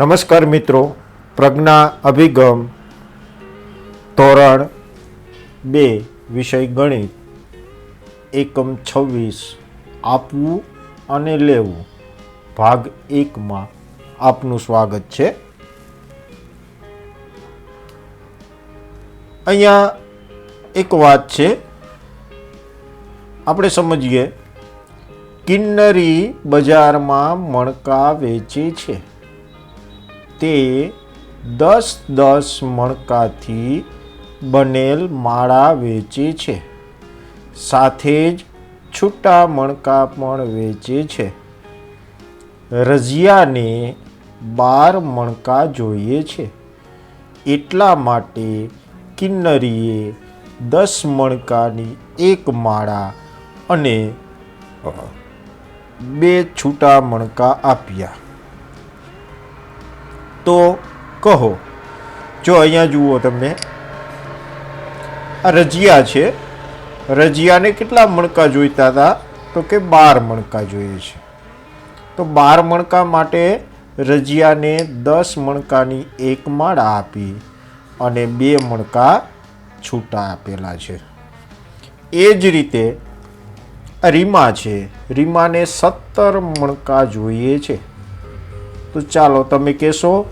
નમસ્કાર મિત્રો, પ્રજ્ઞા અભિગમ ધોરણ બે, વિષય ગણિત. એકમ છવ્વીસ, આપવું અને લેવું. ભાગ એકમાં આપનું સ્વાગત છે. અહીંયા એક વાત છે. આપણે સમજીએ, કિન્નરી બજારમાં મણકા વેચે છે. તે દસ દસ મણકાથી બનેલ માળા વેચે છે. સાથે જ છૂટા મણકા પણ વેચે છે. રઝિયાને બાર મણકા જોઈએ છે. એટલા માટે કિન્નરીએ દસ મણકાની એક માળા અને બે છૂટા મણકા આપ્યા. તો કહો. જો અહીંયા જુઓ તમે આ રજિયા છે. રજિયાને કેટલા મણકા જોઈતા હતા? તો કે બાર મણકા જોઈએ છે. તો બાર મણકા માટે રજિયાને દસ મણકાની એક માળા આપી અને બે મણકા છૂટા આપેલા છે. એ જ રીતે રીમા છે. રીમાને સત્તર મણકા જોઈએ છે. તો ચાલો તમે કહેશો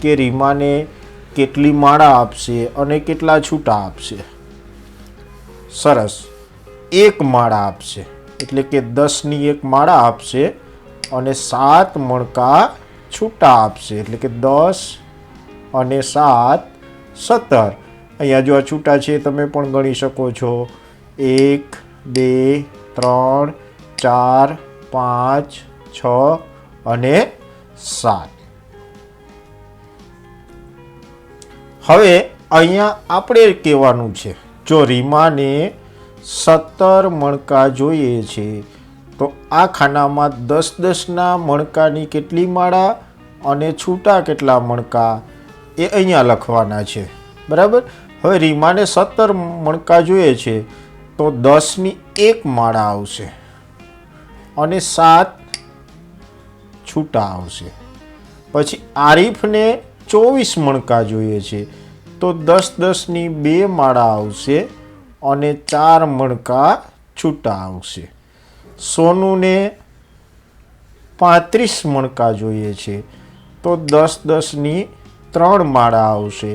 કે રીમાને કેટલી માળા આપશે અને કેટલા છૂટા આપશે? સરસ. એક માળા આપશે. એટલે કે દસની એક માળા આપશે અને સાત મણકા છૂટા આપશે. એટલે કે દસ અને સાત સત્તર. અહીંયા જો આ છૂટા છે તમે પણ ગણી શકો છો. એક, બે, ત્રણ, ચાર, પાંચ, છ અને સાત. હવે અહીંયા આપણે કહેવાનું છે, જો રીમાને સત્તર મણકા જોઈએ છે, તો આ ખાનામાં દસ દસના મણકાની કેટલી માળા અને છૂટા કેટલા મણકા એ અહીંયા લખવાના છે. બરાબર? હવે રીમાને સત્તર મણકા જોઈએ છે, તો દસની એક માળા આવશે. અને સાત છૂટા આવશે. પછી આરીફને ચોવીસ મણકા જોઈએ છે. તો દસ દસની બે માળા આવશે અને ચાર મણકા છૂટા આવશે. સોનુને પાંત્રીસ મણકા જોઈએ છે. તો દસ દસની ત્રણ માળા આવશે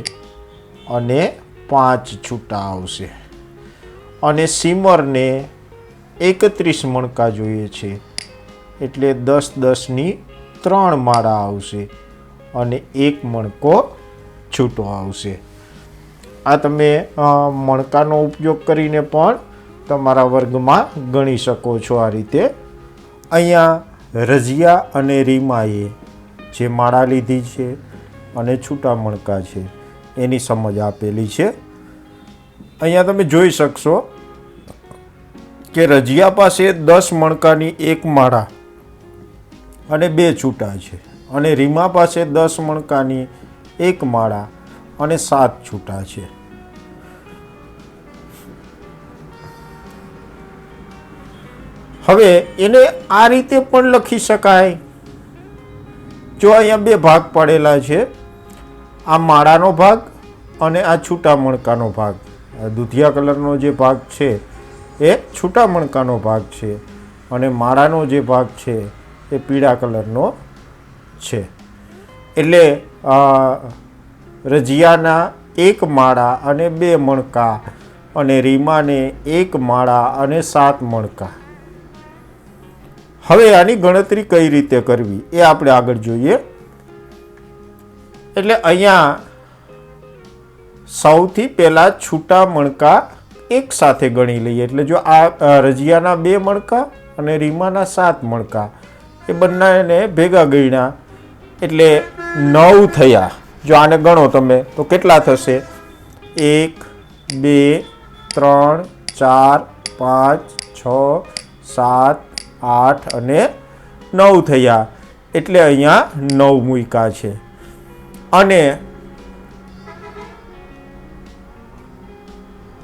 અને પાંચ છૂટા આવશે. અને સિમરને એકત્રીસ મણકા જોઈએ છે. એટલે દસ દસની ત્રણ માળા આવશે અને એક મણકો છૂટો આવશે. આ તમે મણકાનો ઉપયોગ કરીને પણ તમારા વર્ગમાં ગણી શકો છો આ રીતે. અહીંયા રજિયા અને રીમાએ જે માળા લીધી છે અને છૂટા મણકા છે, એની સમજ આપેલી છે. અહીંયા તમે જોઈ શકશો કે રજિયા પાસે દસ મણકાની એક માળા અને બે છૂટા છે. અને રીમા પાસે દસ મણકાની એક માળા અને સાત છૂટા છે. હવે એને આ રીતે પણ લખી શકાય. જો અહીંયા બે ભાગ પડેલા છે, આ માળાનો ભાગ અને આ છૂટા મણકાનો ભાગ. દૂધિયા કલરનો જે ભાગ છે, એ છૂટા મણકાનો ભાગ છે અને માળાનો જે ભાગ છે એ પીળા કલરનો છે. એટલે રજિયાના એક માળા અને બે મણકા અને રીમાને એક માળા અને સાત મણકા. હવે આની ગણતરી કઈ રીતે કરવી એ આપણે આગળ જોઈએ. એટલે અહીંયા સૌથી પહેલાં છૂટા મણકા એક સાથે ગણી લઈએ. એટલે જો આ રજિયાના બે મણકા અને રીમાના સાત મણકા. એ બંનેને ભેગા ગણ્યા. એટલે નવ થયા. જો આને ગણો તમે, તો કેટલા થશે? એક, બે, ત્રણ, ચાર, પાંચ, છ, સાત, આઠ અને નવ થયા. એટલે અહીંયા નવ મૂકા છે. અને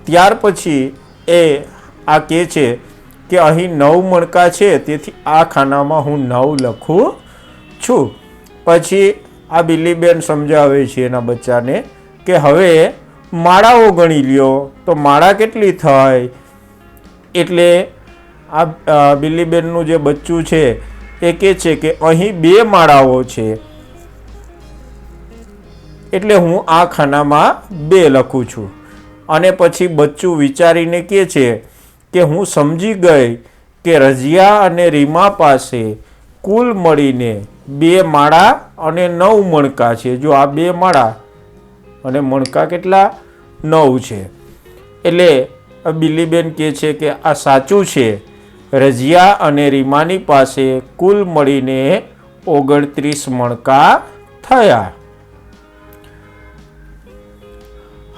ત્યાર પછી એ આ કહે છે કે અહીં નવ મણકા છે, તેથી આ ખાનામાં હું નવ લખું છું. પછી આ બિલ્લીબેન સમજાવે છે એના બચ્ચાને કે હવે માળાઓ ગણી લ્યો, તો માળા કેટલી થાય? એટલે આ બિલીબેનનું જે બચ્ચું છે, એ કહે છે કે અહીં બે માળાઓ છે. એટલે હું આ ખાનામાં બે લખું છું. અને પછી બચ્ચું વિચારીને કહે છે કે હું સમજી ગઈ કે રઝિયા અને રીમા પાસે કુલ મળીને બે માળા અને નવ મણકા છે. જો આ બે માળા અને મણકા કેટલા? નવ છે. એટલે આ બિલ્લીબેન કહે છે કે આ સાચું છે. રજિયા અને રીમાની પાસે કુલ મળીને ઓગણત્રીસ મણકા થયા.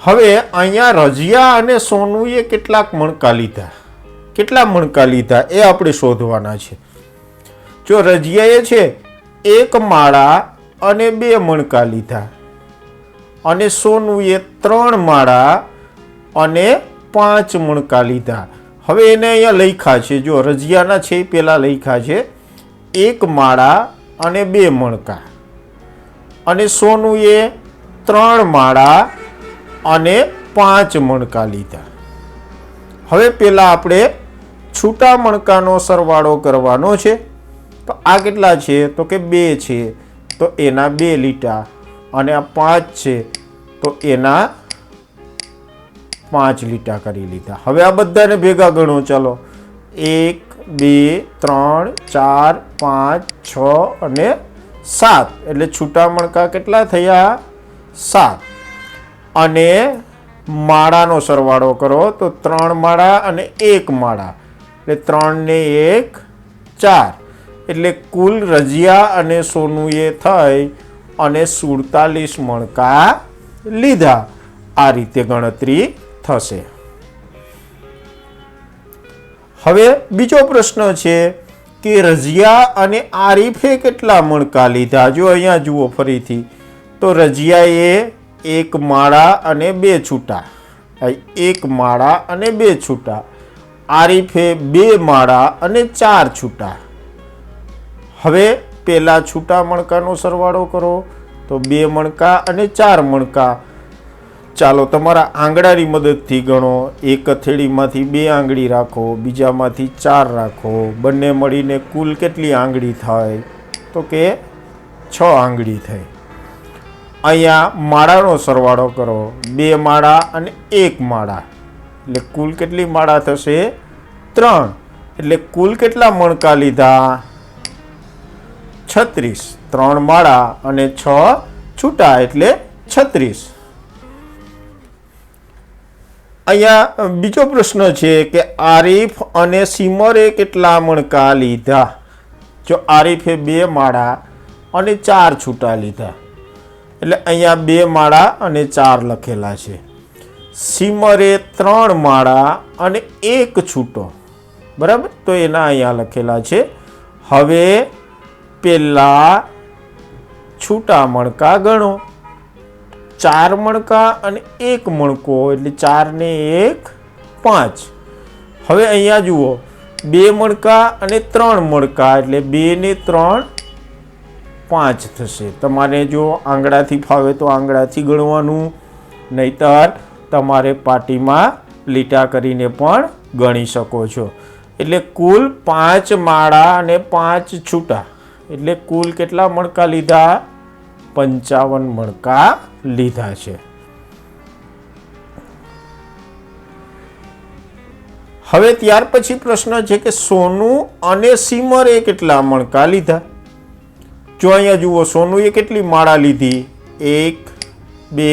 હવે અહીંયા રજિયા અને સોનુએ કેટલાક મણકા લીધા. કેટલા મણકા લીધા એ આપણે શોધવાના છે. જો રજિયાએ છે, એક માળા અને બે મણકા લીધા. અને સોનુએ ત્રણ માળા અને પાંચ મણકા લીધા. હવે એને અહીંયા લખ્યા છે, જો રજિયાના છે એ પહેલાં લખ્યા છે, એક માળા અને બે મણકા. અને સોનુએ ત્રણ માળા અને પાંચ મણકા લીધા. હવે પહેલાં આપણે છૂટા મણકાનો સરવાળો કરવાનો છે. તો આ કેટલા છે? તો કે બે છે. તો એના બે લીટા અને આ પાંચ છે. તો એના પાંચ લીટા કરી લીધા. હવે આ બધાને ભેગા ગણો. ચાલો. એક, બે, ત્રણ, ચાર, પાંચ, છ અને સાત. એટલે છૂટા મણકા કેટલા થયા? સાત. અને માળાનો સરવાળો કરો તો ત્રણ માળા અને એક માળા. એટલે ત્રણ ને એક, ચાર. એટલે કુલ રજિયા અને સોનુએ થઈ અને સુડતાલીસ મણકા લીધા. આ રીતે ગણતરી થશે. હવે બીજો પ્રશ્ન છે કે રજિયા અને આરીફે કેટલા મણકા લીધા? જો અહીંયા જુઓ ફરીથી, તો રજિયાએ એક માળા અને બે છૂટા. એક માળા અને બે છૂટા. આરીફે બે માળા અને ચાર છૂટા. હવે પેલા છૂટા મણકાનો સરવાળો કરો, તો બે મણકા અને ચાર મણકા. ચાલો તમારા આંગળાની મદદથી ગણો. એક હથેળીમાંથી બે આંગળી રાખો, બીજામાંથી ચાર રાખો. બંને મળીને કુલ કેટલી આંગળી થાય? તો કે છ આંગળી થઈ. અહીંયા માળાનો સરવાળો કરો. બે માળા અને એક માળા. એટલે કુલ કેટલી માળા થશે? ત્રણ. એટલે કુલ કેટલા મણકા લીધા? છત્રીસ. ત્રણ માળા અને છ છૂટા, એટલે છત્રીસ. અહીંયા બીજો પ્રશ્ન છે કે આરીફ અને સિમરે કેટલા મણકા લીધા? જો આરીફે બે માળા અને ચાર છૂટા લીધા. એટલે અહીંયા બે માળા અને ચાર લખેલા છે. સિમરે ત્રણ માળા અને એક છૂટો. બરાબર? તો એના અહીંયા લખેલા છે, હવે પેલા છૂટા મણકા ગણો. ચાર મણકા અને એક મણકો, એટલે ચાર ને એક પાંચ. હવે અહીંયા જુઓ, બે મણકા અને ત્રણ મણકા, એટલે બે ને ત્રણ પાંચ થશે. તમારે જો આંગળાથી ફાવે તો આંગળાથી ગણવાનું, નહીતર તમારે પાટીમાં લીટા કરીને પણ ગણી શકો છો. એટલે કુલ પાંચ માળા અને પાંચ છૂટા. એટલે કુલ કેટલા મણકા લીધા? પંચાવન મણકા લીધા છે. હવે ત્યાર પછી પ્રશ્ન છે કે સોનું અને સિમરે કેટલા મણકા લીધા? જો અહીંયા જુઓ, સોનુએ કેટલી માળા લીધી? એક, બે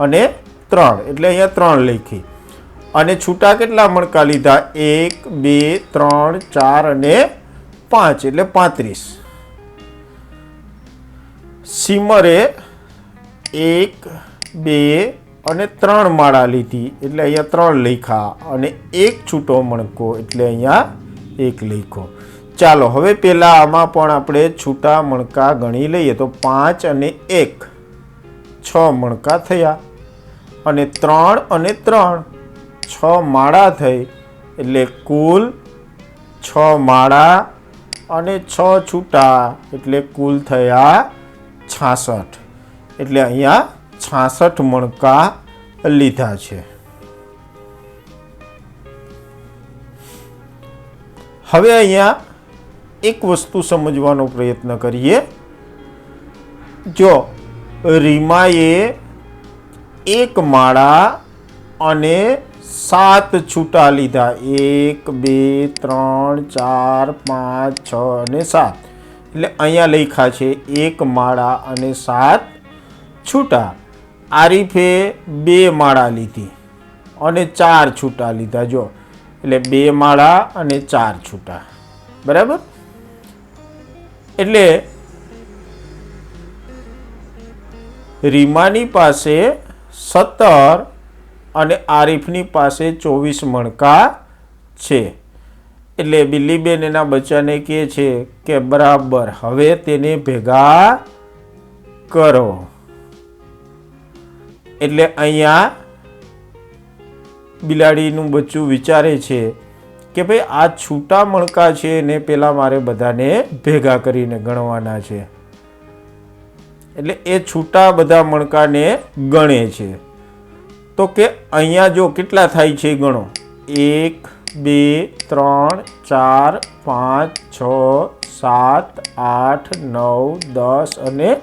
અને ત્રણ. એટલે અહીંયા ત્રણ લખી. અને છૂટા કેટલા મણકા લીધા? એક, બે, ત્રણ, ચાર અને પાંચ, એટલે પાંત્રીસ. સિમરે એક, બે અને ત્રણ માળા લીધી, એટલે અહીંયા ત્રણ લખ્યા અને એક છૂટો મણકો, એટલે અહીંયા એક લખ્યો. ચાલો, હવે પહેલાં આમાં પણ આપણે છૂટા મણકા ગણી લઈએ. તો પાંચ અને એક, છ મણકા થયા અને ત્રણ અને ત્રણ. છ માળા થઈ એટલે કુલ છ માળા અને છ છૂટા એટલે કુલ થયા છાસઠ. એટલે અહીંયા છાસઠ મણકા લીધા છે. હવે અહીંયા એક વસ્તુ સમજવાનો પ્રયત્ન કરીએ. જો રીમાએ એક માળા અને સાત છૂટા લીધા. એક, બે, ત્રણ, ચાર, પાંચ, છ અને સાત. એટલે અહીંયા લખ્યા છે એક માળા અને સાત છૂટા. આરીફે બે માળા લીધી અને ચાર છૂટા લીધા. જો, એટલે બે માળા અને ચાર છૂટા. બરાબર? એટલે રીમાની પાસે સત્તર અને આરીફની પાસે ચોવીસ મણકા છે. એટલે બિલ્લીબેન એના બચ્ચાને કહે છે કે, બરાબર, હવે તેને ભેગા કરો. એટલે અહીંયા બિલાડીનું બચ્ચું વિચારે છે કે, ભાઈ, આ છૂટા મણકા છે ને પેલા મારે બધાને ભેગા કરીને ગણવાના છે. એટલે એ છૂટા બધા મણકાને ગણે છે. તો કે અહીંયા જો કેટલા થાય છે ગણો? એક, બે, ત્રણ, ચાર, પાંચ, છ, સાત, આઠ, નવ, દસ અને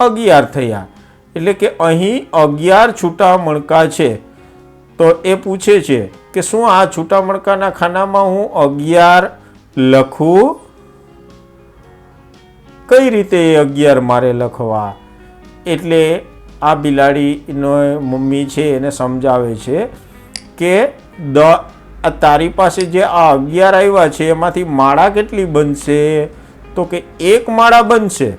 અગિયાર થયા. એટલે કે અહીં અગિયાર છૂટા મણકા છે. તો એ પૂછે છે કે શું આ છૂટા મણકાના ખાનામાં હું અગિયાર લખું? કઈ રીતે એ અગિયાર મારે લખવા? એટલે આ બિલાડીનો મમ્મી છે એને સમજાવે છે કે દ તારી પાસે જે આ અગિયાર આવ્યા છે, એમાંથી માળા કેટલી બનશે? તો કે એક માળા બનશે.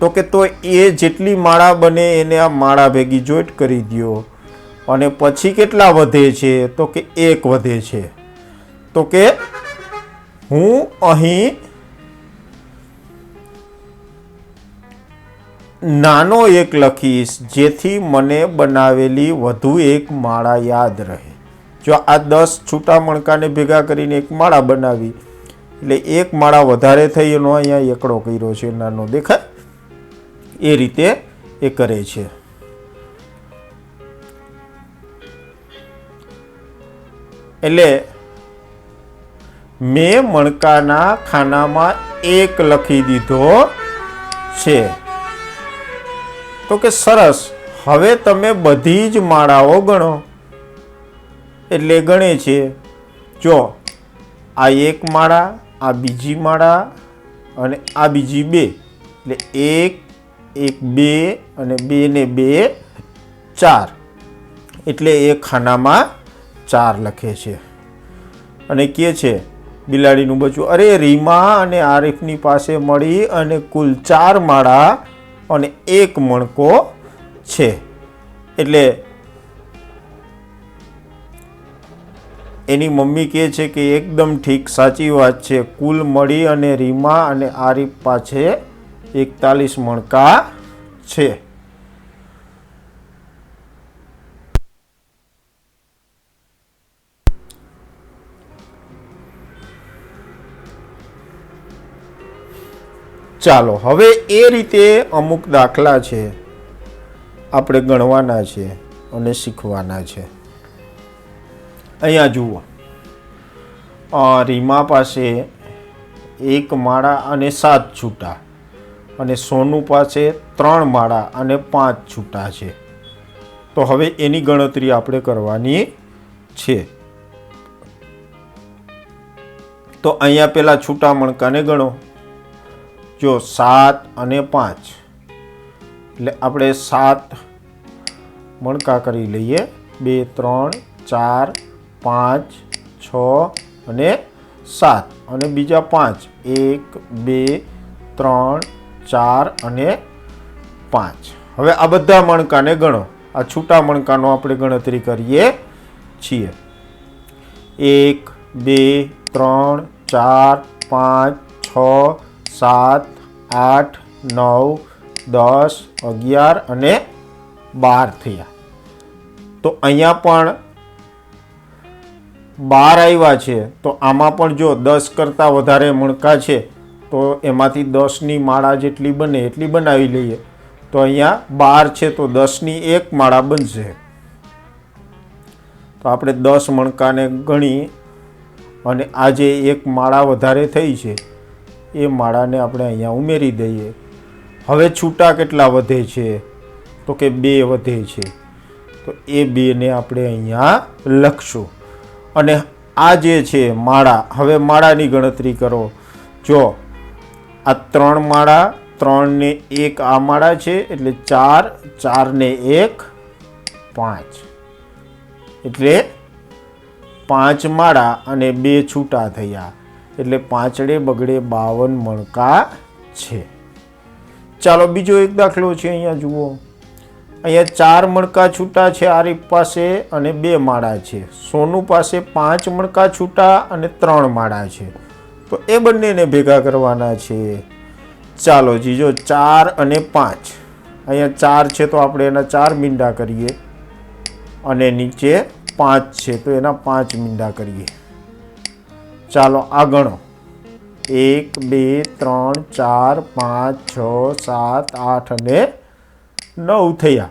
તો કે તો એ જેટલી માળા બને એને આ માળા ભેગી જોઈન્ટ કરી દો અને પછી કેટલા વધે છે? તો કે એક વધે છે. તો કે હું અહીં નાનો એક લખીશ, જેથી મને બનાવેલી વધુ એક માળા યાદ રહે. જો આ દસ છૂટા મણકાને ભેગા કરીને એક માળા બનાવી, એટલે એક માળા વધારે થઈ એનો અહીંયા એકડો કર્યો છે, નાનો દેખાય. એ રીતે એ કરે છે. એટલે મેં મણકાના ખાનામાં એક લખી દીધો છે. તો કે સરસ. હવે તમે બધી જ માળાઓ ગણો. એટલે ગણે છે. જો, આ એક માળા, આ બીજી માળા અને આ બીજી બે. એટલે એક એક બે અને બે ને બે ચાર. એટલે એ ખાનામાં ચાર લખે છે. અને કે છે, બિલાડીનું બચ્ચું, અરે રીમા અને આરીફની પાસે મળી અને કુલ ચાર માળા અને એક મણકો છે. એટલે એની મમ્મી કહે છે કે એકદમ ઠીક, સાચી વાત છે. કુલ મળી અને રીમા અને આરીફ પાસે એકતાલીસ મણકા છે. ચાલો, હવે એ રીતે અમુક દાખલા છે, આપણે ગણવાના છે અને શીખવાના છે. અહીંયા જુઓ. રીમા પાસે એક માળા અને સાત છૂટા અને સોનું પાસે ત્રણ માળા અને પાંચ છૂટા છે. તો હવે એની ગણતરી આપણે કરવાની છે. તો અહીંયા પેલા છૂટા મણકાને ગણો. જો સાત અને પાંચ. એટલે આપણે સાત મણકા કરી લઈએ. બે, ત્રણ, ચાર, પાંચ, છ અને સાત. અને બીજા પાંચ. એક, બે, ત્રણ, ચાર અને પાંચ. હવે આ બધા મણકાને ગણો. આ છૂટા મણકાનો આપણે ગણતરી કરીએ છીએ. એક, બે, ત્રણ, ચાર, પાંચ, છ સાત, આઠ, નવ, દસ, અગિયાર અને બાર થયા. તો અહીંયા પણ બાર આવ્યા છે. તો આમાં પણ જો દસ કરતાં વધારે મણકા છે, તો એમાંથી દસની માળા જેટલી બને એટલી બનાવી લઈએ. તો અહીંયા બાર છે, તો દસની એક માળા બનશે. તો આપણે દસ મણકાને ગણી અને આજે એક માળા વધારે થઈ છે એ માળાને આપણે અહીંયા ઉમેરી દઈએ. હવે છૂટા કેટલા વધે છે? તો કે બે વધે છે. તો એ બેને આપણે અહીંયા લખશું. અને આ જે છે માળા, હવે માળાની ગણતરી કરો. જો, આ ત્રણ માળા, ત્રણને એક આ માળા છે, એટલે ચાર, ચારને એક, પાંચ. એટલે પાંચ માળા અને બે છૂટા થયા. એટલે પાંચડે બગડે બાવન મણકા છે. ચાલો બીજો એક દાખલો છે અહીંયા જુઓ. અહીંયા ચાર મણકા છૂટા છે આરીફ પાસે અને બે માળા છે. સોનુ પાસે પાંચ મણકા છૂટા અને ત્રણ માળા છે. તો એ બંનેને ભેગા કરવાના છે. ચાલો જીજો ચાર અને પાંચ. અહીંયા ચાર છે તો આપણે એના ચાર મીંડા કરીએ. અને નીચે પાંચ છે તો એના પાંચ મીંડા કરીએ. ચાલો આ ગણો એક, બે, ત્રણ, ચાર, પાંચ, છ, સાત, આઠ અને નવ થયા.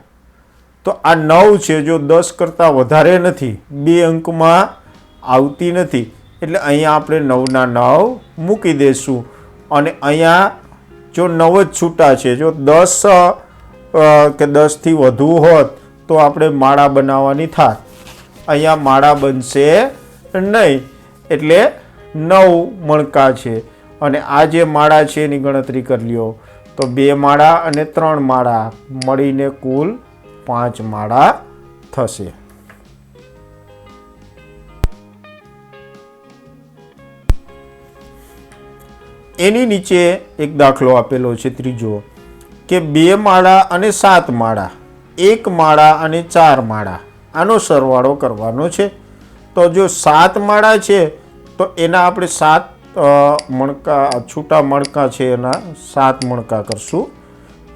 તો આ નવ છે, જો દસ કરતાં વધારે નથી, બે અંકમાં આવતી નથી, એટલે અહીંયા આપણે નવના નવ મૂકી દઈશું અને અહીંયા જો નવ જ છૂટા છે, જો દસ કે દસથી વધુ હોત, તો આપણે માળા બનાવવાની થાત. અહીંયા માળા બનશે નહીં, એટલે નવ મણકા છે. અને આ જે માળા છે એની ગણતરી કરી લ્યો. તો બે માળા અને ત્રણ માળા મળીને કુલ પાંચ માળા થશે. એની નીચે એક દાખલો આપેલો છે ત્રીજો, કે બે માળા અને સાત માળા, એક માળા અને ચાર માળા. આનો સરવાળો કરવાનો છે. તો જો સાત માળા છે તો એના આપણે સાત મણકા, છૂટા મણકા છે એના સાત મણકા કરશું.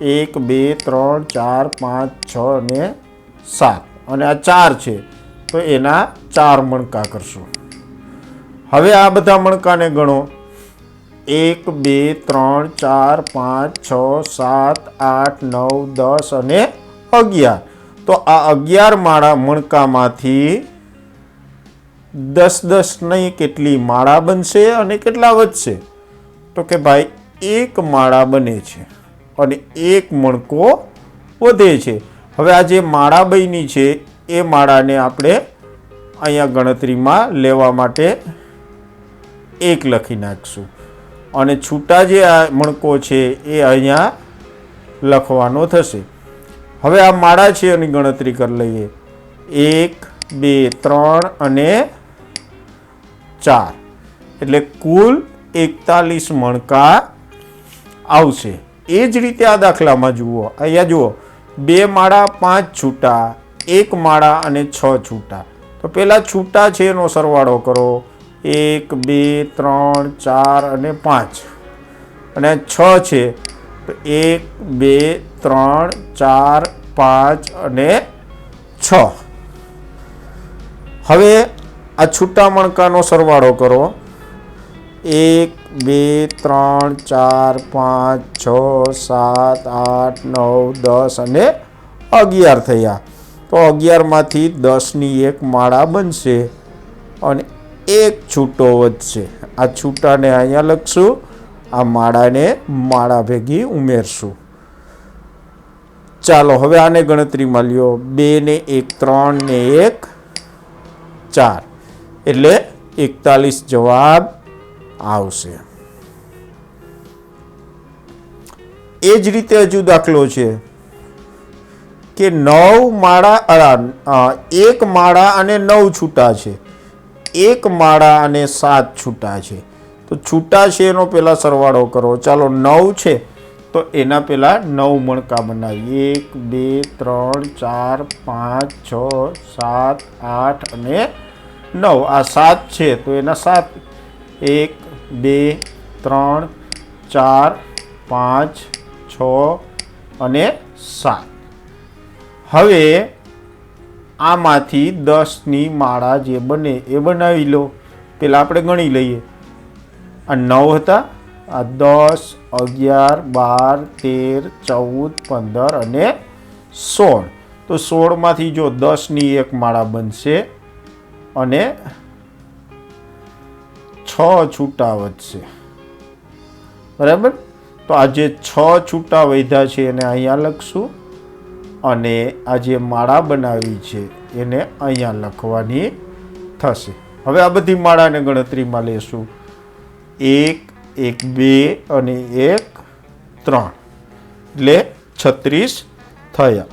એક, બે, ત્રણ, ચાર, પાંચ, છ અને સાત. અને આ ચાર છે, તો એના ચાર મણકા કરશું. હવે આ બધા મણકાને ગણો. એક, બે, ત્રણ, ચાર, પાંચ, છ, સાત, આઠ, નવ, દસ અને અગિયાર. તો આ અગિયાર માળા મણકામાંથી દસ દસ નહીં, કેટલી માળા બનશે અને કેટલા વધશે? તો કે ભાઈ, એક માળા બને છે અને એક મણકો વધે છે. હવે આ જે માળા બની છે, એ માળાને આપણે અહીંયા ગણતરીમાં લેવા માટે એક લખી નાખશું. અને છૂટા જે આ મણકો છે, એ અહીંયા લખવાનો થશે. હવે આ માળા છે એની ગણતરી કરી લઈએ. એક, બે, ત્રણ અને ચાર. એટલે કુલ એકતાલીસ મણકા આવશે. એ જ રીતે આ દાખલામાં જુઓ. અહીંયા જુઓ. બે માળા, પાંચ છૂટા, એક માળા અને છ છૂટા. તો પહેલાં છૂટા છે એનો સરવાળો કરો. એક, બે, ત્રણ, ચાર અને પાંચ. અને છ છે. તો એક, બે, ત્રણ, ચાર, પાંચ અને છ. હવે આ છૂટા મણકાનો સરવાળો કરો. એક, બે, ત્રણ, ચાર, પાંચ, છ, સાત, આઠ, નવ, દસ અને અગિયાર થયા. તો અગિયારમાંથી દસની એક માળા બનશે અને એક છૂટો વધશે. આ છૂટાને અહીંયા લખશું. આ માળાને માળા ભેગી ઉમેરશું. ચાલો, હવે આને ગણતરીમાં લ્યો. બે ને એક, ત્રણ ને એક, ચાર. એટલે એકતાલીસ જવાબ આવશે. એ જ રીતે હજુ દાખલો છે કે નવ માળા એક માળા અને નવ છૂટા છે. એક માળા અને સાત છૂટા છે. તો છૂટા છે એનો પહેલાં સરવાળો કરો. ચાલો નવ છે તો એના પહેલાં નવ મણકા બનાવીએ. એક, બે, ત્રણ, ચાર, પાંચ, છ, સાત, આઠ અને નવ, આ સાત છે, તો એના સાત. એક, બે, ત્રણ, ચાર, પાંચ, છ અને સાત. હવે આમાંથી દસની માળા જે બને એ બનાવી લો. પેલા આપણે ગણી લઈએ. આ નવ હતા. આ દસ, અગિયાર, બાર, તેર, ચૌદ, પંદર અને સોળ. તો સોળમાંથી જો દસની એક માળા બનશે અને છ છૂટા વધશે બરાબર? તો આ જે છ છૂટા વધ્યા છે, એને અહીંયા લખશું. અને આ જે માળા બનાવી છે, એને અહીંયા લખવાની થશે. હવે આ બધી માળાને ગણતરીમાં લેશું. એક એક, બે અને એક, ત્રણ. એટલે છત્રીસ થયા.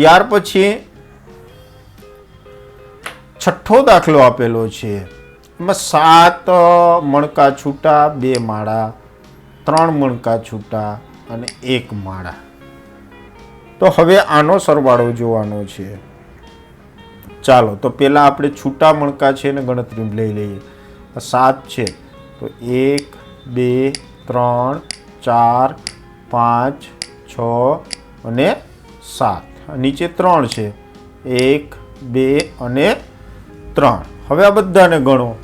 ત્યાર પછી છઠ્ઠો દાખલો આપેલો છે. એમાં સાત મણકા છૂટા, બે માળા, ત્રણ મણકા છૂટા અને એક માળા. તો હવે આનો સરવાળો જોવાનો છે. ચાલો, તો પહેલાં આપણે છૂટા મણકા છે ને ગણતરી લઈ લઈએ. સાત છે. તો એક, બે, ત્રણ, ચાર, પાંચ, છ અને સાત. નીચે ત્રણ છે. એક, બે અને ત્રણ. હવે આ બધાને ગણો.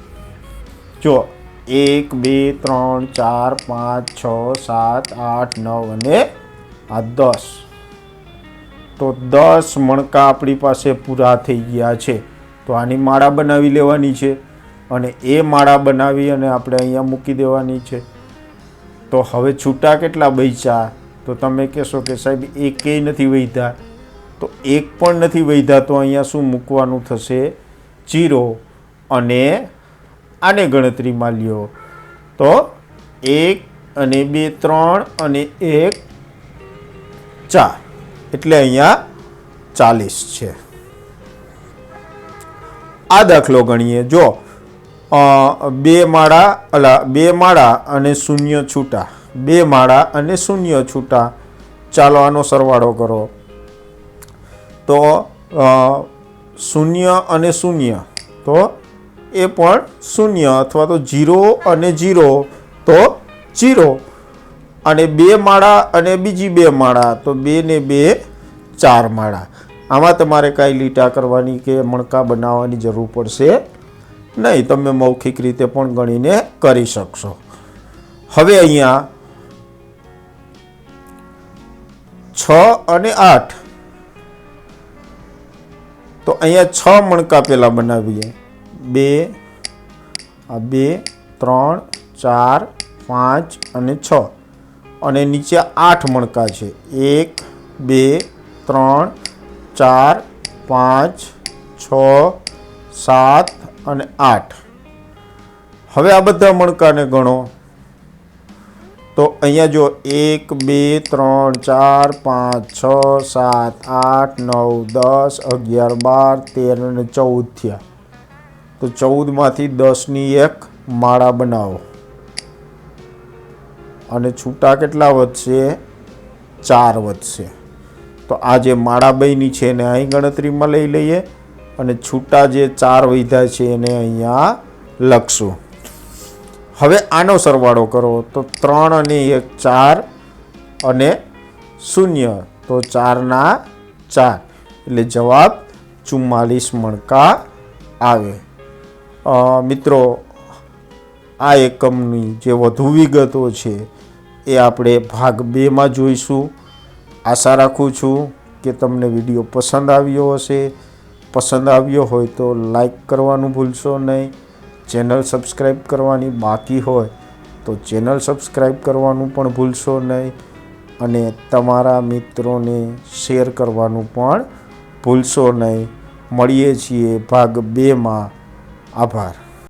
જો એક, બે, ત્રણ, ચાર, પાંચ, છ, સાત, આઠ, નવ અને આ દસ. તો દસ મણકા આપણી પાસે પૂરા થઈ ગયા છે. તો આની માળા બનાવી લેવાની છે અને એ માળા બનાવી અને આપણે અહીંયા મૂકી દેવાની છે. તો હવે છૂટા કેટલા બૈચા તો તમે કહેશો કે સાહેબ એકેય નથી વૈધા. તો એક પણ નથી વૈધા તો અહીંયા શું મૂકવાનું થશે? જીરો અને આને ગણતરીમાં લ્યો. તો એક અને બે ત્રણ અને એક ચાર. એટલે અહીંયા ચાલીસ છે. આ દાખલો ગણીએ. જો બે માળા, અલા, બે માળા અને શૂન્ય છૂટા. બે માળા અને શૂન્ય છૂટા. ચાલો આનો સરવાળો કરો. તો શૂન્ય અને શૂન્ય. તો એ પણ શૂન્ય અથવા તો જીરો અને જીરો. તો જીરો. અને બે માળા અને બીજી બે માળા. તો બે ને બે, ચાર માળા. આમાં તમારે કાંઈ લીટા કરવાની કે મણકા બનાવવાની જરૂર પડશે નહીં. તમે મૌખિક રીતે પણ ગણીને કરી શકશો. હવે અહીંયા છ અને આઠ. તો અહીંયા છ મણકા પહેલાં બનાવીએ. બે, આ બે, ત્રણ, ચાર, પાંચ અને છ. અને નીચે આઠ મણકા છે. એક, બે, ત્રણ, ચાર, પાંચ, છ, સાત અને આઠ. હવે આ બધા મણકાને ગણો. તો અહીંયા જો એક, બે, ત્રણ, ચાર, પાંચ, છ, સાત, આઠ, નવ, દસ, અગિયાર, બાર, તેર અને ચૌદ થયા. તો ચૌદમાંથી દસની એક માળા બનાવો. અને છૂટા કેટલા વધશે? ચાર વધશે. તો આ જે માળા બની છે એને અહીં ગણતરીમાં લઈ લઈએ અને છૂટા જે ચાર વધ્યા છે એને અહીંયા લખશું. હવે આનો સરવાળો કરો. તો ત્રણ અને એક ચાર અને શૂન્ય. તો ચારના ચાર. એટલે જવાબ ચુમ્માલીસ મણકા આવે. મિત્રો, આ એકમની જે વધુ વિગતો છે એ આપણે ભાગ બેમાં જોઈશું. આશા રાખું છું કે તમને વીડિયો પસંદ આવ્યો હશે. પસંદ આવ્યો હોય તો લાઈક કરવાનું ભૂલશો નહીં. ચેનલ સબસ્ક્રાઈબ કરવાની બાકી હોય તો ચેનલ સબસ્ક્રાઈબ કરવાનું પણ ભૂલશો નહીં અને તમારા મિત્રોને શેર કરવાનું પણ ભૂલશો નહીં. મળીએ છીએ ભાગ બેમાં. આભાર.